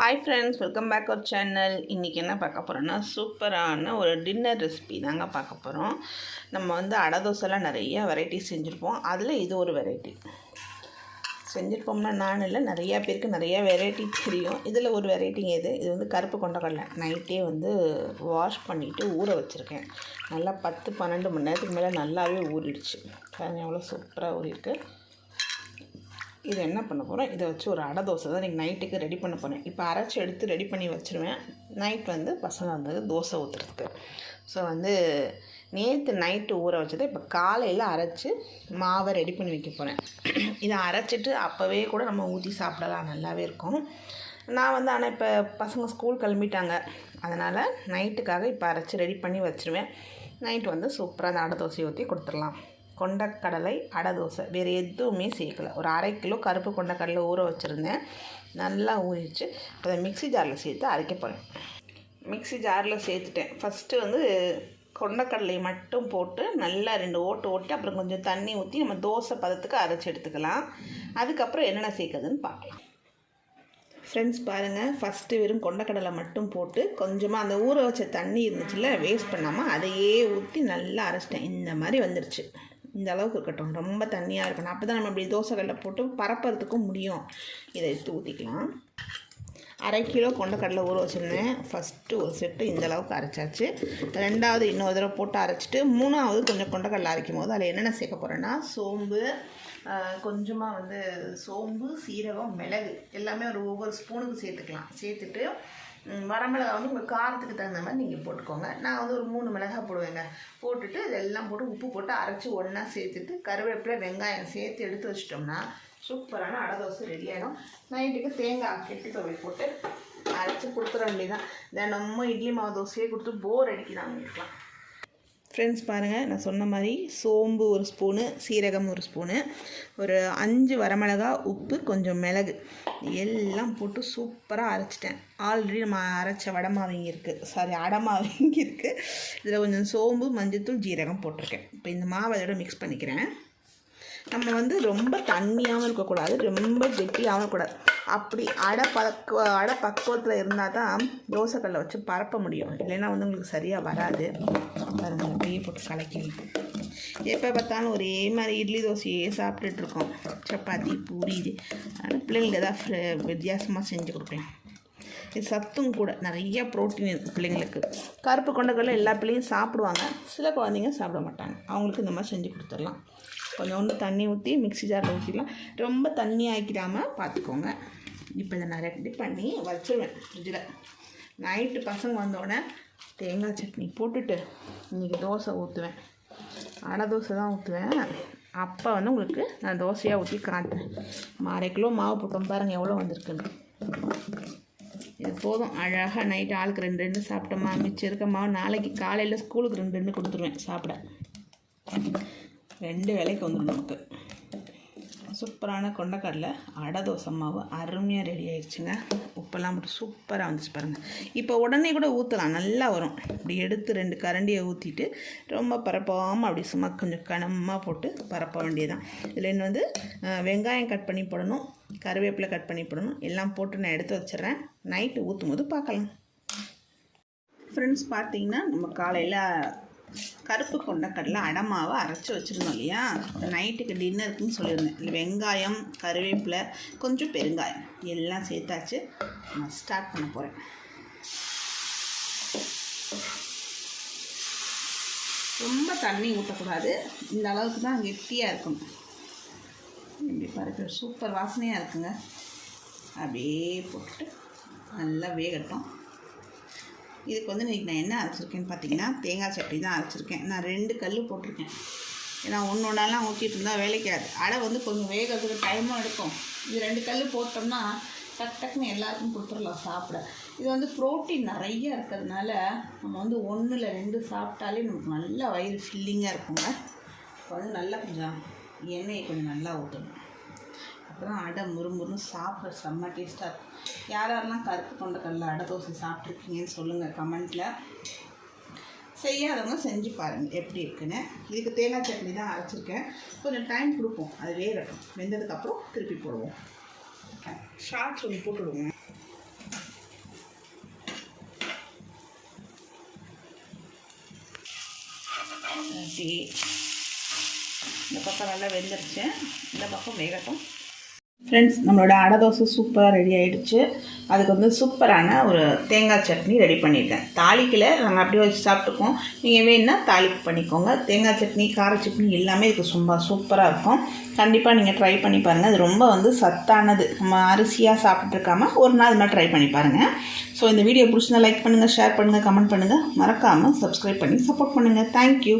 Hi friends welcome back our channel இன்றைக்கி என்ன பார்க்க போகிறோன்னா சூப்பரான ஒரு டின்னர் ரெசிபி தாங்க பார்க்க போகிறோம் நம்ம வந்து அடை தோசைலாம் நிறைய வெரைட்டி செஞ்சுருப்போம். அதில் இது ஒரு வெரைட்டி செஞ்சுருப்போம்னா நான் இல்லை நிறையா பேருக்கு நிறைய வெரைட்டி தெரியும். இதில் ஒரு வெரைட்டிங்க இது. இது வந்து கருப்பு கொண்டக்கடலை. நைட்டே வந்து வாஷ் பண்ணிவிட்டு ஊற வச்சுருக்கேன். நல்லா பத்து பன்னெண்டு மணி நேரத்துக்கு மேலே நல்லாவே ஊறிடுச்சு. பாருங்க எவ்வளோ சூப்பராக ஊறியிருக்கு. இது என்ன பண்ண போகிறோம் இதை வச்சு ஒரு அடை தோசை தான் நீங்கள் நைட்டுக்கு ரெடி பண்ண போகிறேன் இப்போ அரைச்சி எடுத்து ரெடி பண்ணி வச்சுருவேன். நைட் வந்து பசங்க வந்து தோசை ஊற்றுறதுக்கு ஸோ வந்து நேற்று நைட்டு ஊற வச்சதை இப்போ காலையில் அரைச்சி மாவை ரெடி பண்ணி வைக்க போகிறேன் இதை அரைச்சிட்டு அப்போவே கூட நம்ம ஊற்றி சாப்பிடலாம். நல்லாவே இருக்கும். நான் வந்து ஆனால் இப்போ பசங்க ஸ்கூல் கிளம்பிட்டாங்க. அதனால் நைட்டுக்காக இப்போ அரைச்சி ரெடி பண்ணி வச்சுருவேன். நைட்டு வந்து சூப்பராக அந்த அடை தோசையை ஊற்றி கொடுத்துடலாம். கொண்டக்கடலை அடை தோசை. வேறு எதுவுமே சேர்க்கல. ஒரு அரை கிலோ கருப்பு கொண்டக்கடலை ஊற வச்சுருந்தேன். நல்லா ஊறிச்சு அதை மிக்ஸி ஜாரில் சேர்த்து அரைக்க போகிறேன். மிக்ஸி ஜாரில் சேர்த்துட்டேன். ஃபஸ்ட்டு வந்து கொண்டக்கடலை மட்டும் போட்டு நல்லா ரெண்டு ஓட்டு ஓட்டி அப்புறம் கொஞ்சம் தண்ணி ஊற்றி நம்ம தோசை பதத்துக்கு அரைச்சி எடுத்துக்கலாம். அதுக்கப்புறம் என்னென்ன சேர்க்குதுன்னு பார்க்கலாம். ஃப்ரெண்ட்ஸ் பாருங்கள் ஃபஸ்ட்டு வெறும் கொண்டக்கடலை மட்டும் போட்டு கொஞ்சமாக அந்த ஊற வச்ச தண்ணி இருந்துச்சுல்ல வேஸ்ட் பண்ணாமல் அதையே ஊற்றி நல்லா அரைச்சிட்டேன். இந்த மாதிரி வந்துருச்சு. இந்த அளவுக்கு இருக்கட்டும். ரொம்ப தண்ணியாக இருக்கணும். அப்போ தான் நம்ம இப்படி தோசைகளில் போட்டு பரப்புறதுக்கும் முடியும். இதை எடுத்து ஊற்றிக்கலாம் அரை கிலோ கொண்டக்கடலை ஊற வச்சுருந்தேன். ஃபஸ்ட்டு ஒரு செட்டு இந்தளவுக்கு அரைச்சாச்சு. ரெண்டாவது இன்னொரு தடவை போட்டு அரைச்சிட்டு மூணாவது கொஞ்சம் கொண்டக்கடலை அரைக்கும் போது அதில் என்னென்ன சேர்க்க போகிறேன்னா சோம்பு கொஞ்சமாக வந்து சோம்பு சீரகம் மிளகு எல்லாமே ஒரு ஒவ்வொரு ஸ்பூனுக்கு சேர்த்துக்கலாம். சேர்த்துட்டு வரமிளகா வந்து உங்கள் காரத்துக்கு தகுந்த மாதிரி நீங்கள் போட்டுக்கோங்க. நான் வந்து ஒரு மூணு மிளகா போடுவேங்க. போட்டுட்டு இதெல்லாம் போட்டு உப்பு போட்டு அரைச்சி ஒன்றா சேர்த்துட்டு கருவேப்பிலை வெங்காயம் சேர்த்து எடுத்து வச்சிட்டோம்னா சூப்பரான அடை தோசை ரெடி ஆகிடும் நைட்டுக்கு தேங்காய் கெட்டி துவை போட்டு அரைச்சி கொடுத்துட வேண்டியதான் தினமும் இட்லி மாவு தோசையே கொடுத்து போர் அடிக்கிறாங்க இருக்கலாம் ஃப்ரெண்ட்ஸ் பாருங்கள் நான் சொன்ன மாதிரி சோம்பு ஒரு ஸ்பூனு சீரகம் ஒரு ஸ்பூனு ஒரு அஞ்சு வரமிளகா உப்பு கொஞ்சம் மிளகு. எல்லாம் போட்டு சூப்பராக அரைச்சிட்டேன். ஆல்ரெடி நம்ம அரைச்ச வடமாவிங்க இருக்குது சாரி அடமாவிங்க இருக்குது இதில் கொஞ்சம் சோம்பு மஞ்சத்தூள் ஜீரகம் போட்டிருக்கேன். இப்போ இந்த மாவை அதோட மிக்ஸ் பண்ணிக்கிறேன். நம்ம வந்து ரொம்ப தண்ணியாகவும் இருக்கக்கூடாது ரொம்ப கெட்டியாகவும் இருக்கக்கூடாது. அப்படி அடை பக்க அடை பக்குவத்தில் இருந்தால் தான் தோசைக்கல்லை வச்சு பரப்ப முடியும். இல்லைன்னா வந்து உங்களுக்கு சரியாக வராது. பாருங்கள் அப்படியே போட்டு கலக்கி. எப்போ பார்த்தாலும் ஒரே மாதிரி இட்லி தோசையே சாப்பிட்டுட்ருக்கோம் சப்பாத்தி பூரி இது. அதனால் பிள்ளைங்களுக்கு எதாவது வித்தியாசமாக செஞ்சு கொடுக்கலாம். இது சத்தும் கூட நிறைய ப்ரோட்டீன் இருக்குது பிள்ளைங்களுக்கு. கருப்பு கொண்டக்கடலை எல்லா பிள்ளையும் சாப்பிடுவாங்க. சில குழந்தைங்க சாப்பிட மாட்டாங்க. அவங்களுக்கு இந்த மாதிரி செஞ்சு கொடுத்துடலாம். கொஞ்சோண்டு தண்ணி ஊற்றி மிக்ஸி ஜாரில் ஊற்றிக்கலாம் ரொம்ப தண்ணி ஆக்கிடாமல் பார்த்துக்கோங்க இப்போ இதை நான் ரெடி பண்ணி வச்சுருவேன் ஃப்ரிட்ஜில் நைட்டு பசங்க வந்தோடனே தேங்காய் சட்னி போட்டுட்டு இன்றைக்கி தோசை ஊற்றுவேன் அடை தோசை தான் ஊற்றுவேன் அப்போ வந்து உங்களுக்கு நான் தோசையாக ஊற்றி காட்டுறேன். அரை கிலோ மாவு போட்டோம் பாருங்கள் எவ்வளோ வந்திருக்குன்னு. இது போதும். அழகாக நைட்டு ஆளுக்கு ரெண்டு ரெண்டு சாப்பிட்டோமா. மிச்சம் இருக்க மாவு நாளைக்கு காலையில் ஸ்கூலுக்கு ரெண்டு ரெண்டு கொடுத்துருவேன் சாப்பிட. ரெண்டு வேலைக்கு வந்துடும் நமக்கு. சூப்பரான கொண்டக்கடலை அடை தோசை மாவு அருமையாக ரெடி ஆயிடுச்சுங்க உப்பெல்லாம் போட்டு சூப்பராக வந்துச்சு பாருங்கள் இப்போ உடனே கூட ஊற்றலாம் நல்லா வரும். இப்படி எடுத்து ரெண்டு கரண்டியை ஊற்றிட்டு ரொம்ப பரப்பாமல் அப்படி சும்மா கொஞ்சம் கனமாக போட்டு பரப்ப வேண்டியதுதான். இதில் வந்து வெங்காயம் கட் பண்ணி போடணும் கருவேப்பிலை கட் பண்ணி போடணும். எல்லாம் போட்டு நான் எடுத்து வச்சிட்றேன். நைட்டு ஊற்றும் போது பார்க்கலாம். ஃப்ரெண்ட்ஸ் பார்த்தீங்கன்னா நம்ம காலையில் கருப்பு கொண்ட கடலை அடமாவை அரைச்சி வச்சுருந்தோம் இல்லையா? நைட்டுக்கு டின்னருக்குன்னு சொல்லியிருந்தேன். இல்லை வெங்காயம் கருவேப்பிலை கொஞ்சம் பெருங்காயம். எல்லாம் சேர்த்தாச்சு. நான் ஸ்டார்ட் பண்ண போகிறேன் ரொம்ப தண்ணி ஊற்றக்கூடாது. இந்த அளவுக்கு தான் கெட்டியாக இருக்கணும். இப்படி பாருங்க சூப்பர் வாசனையாக இருக்குங்க. அப்படியே போட்டுட்டு நல்லா வேகட்டும். இதுக்கு வந்து இன்றைக்கி நான் என்ன அரைச்சிருக்கேன்னு பார்த்தீங்கன்னா தேங்காய் சட்னி தான் அரைச்சிருக்கேன். நான் ரெண்டு கல் போட்டிருக்கேன். ஏன்னா ஒன்று ஒன்றாலாம் ஊற்றிட்டு இருந்தால் வேலைக்காது அடை வந்து கொஞ்சம் வேகிறதுக்கு டைமும் எடுக்கும். இது ரெண்டு கல் போட்டோம்னா டக் டக்குன்னு எல்லாருக்கும் கொடுத்துடலாம் சாப்பிட. இது வந்து ப்ரோட்டீன் நிறைய இருக்கிறதுனால நம்ம வந்து ஒன்றில் ரெண்டு சாப்பிட்டாலே நமக்கு நல்லா வயிறு ஃபில்லிங்காக இருக்குங்க. இப்போ வந்து நல்லா கொஞ்சம் எண்ணெயை கொஞ்சம் நல்லா ஊற்றணும் அப்புறம் அடை முறுமுறுன்னு சாப்பிட்ற செம்ம டேஸ்ட்டாக இருக்கும். யார் யாரெல்லாம் கருப்பு கொண்டக்கடல அடை தோசை சாப்பிட்ருக்கீங்கன்னு சொல்லுங்கள் கமெண்ட்டில் செய்யாதவங்க செஞ்சு பாருங்கள் எப்படி இருக்குன்னு. இதுக்கு தேங்காய் சட்னி தான் அரைச்சிருக்கேன். கொஞ்சம் டைம் கொடுப்போம் அது வேகட்டும். வெந்ததுக்கப்புறம் திருப்பி போடுவோம். ஷார்ட்ஸ் ஒன்று போட்டுடுவோம். அப்படி இந்த பக்கம் நல்லா வெந்துருச்சு. இந்த பக்கம் வேகட்டும். ஃப்ரெண்ட்ஸ் நம்மளோட அடை தோசை சூப்பராக ரெடி ஆகிடுச்சு அதுக்கு வந்து சூப்பரான ஒரு தேங்காய் சட்னி ரெடி பண்ணியிருக்கேன். தாளிக்கில் நாங்கள் அப்படியே வச்சு சாப்பிட்டுக்கோம் நீங்கள் வேணுன்னா தாளிப்பு பண்ணிக்கோங்க. தேங்காய் சட்னி கார சட்னி எல்லாமே இதுக்கு சும்மா சூப்பராக இருக்கும். கண்டிப்பாக நீங்கள் ட்ரை பண்ணி பாருங்கள் அது ரொம்ப வந்து சத்தானது. நம்ம அரிசியாக சாப்பிட்ருக்காம ஒரு நாள் இது மாதிரி ட்ரை பண்ணி பாருங்கள் ஸோ இந்த வீடியோ பிடிச்சிருந்தா லைக் பண்ணுங்கள் ஷேர் பண்ணுங்கள் கமெண்ட் பண்ணுங்கள் மறக்காமல் சப்ஸ்கிரைப் பண்ணி சப்போர்ட் பண்ணுங்கள் தேங்க்யூ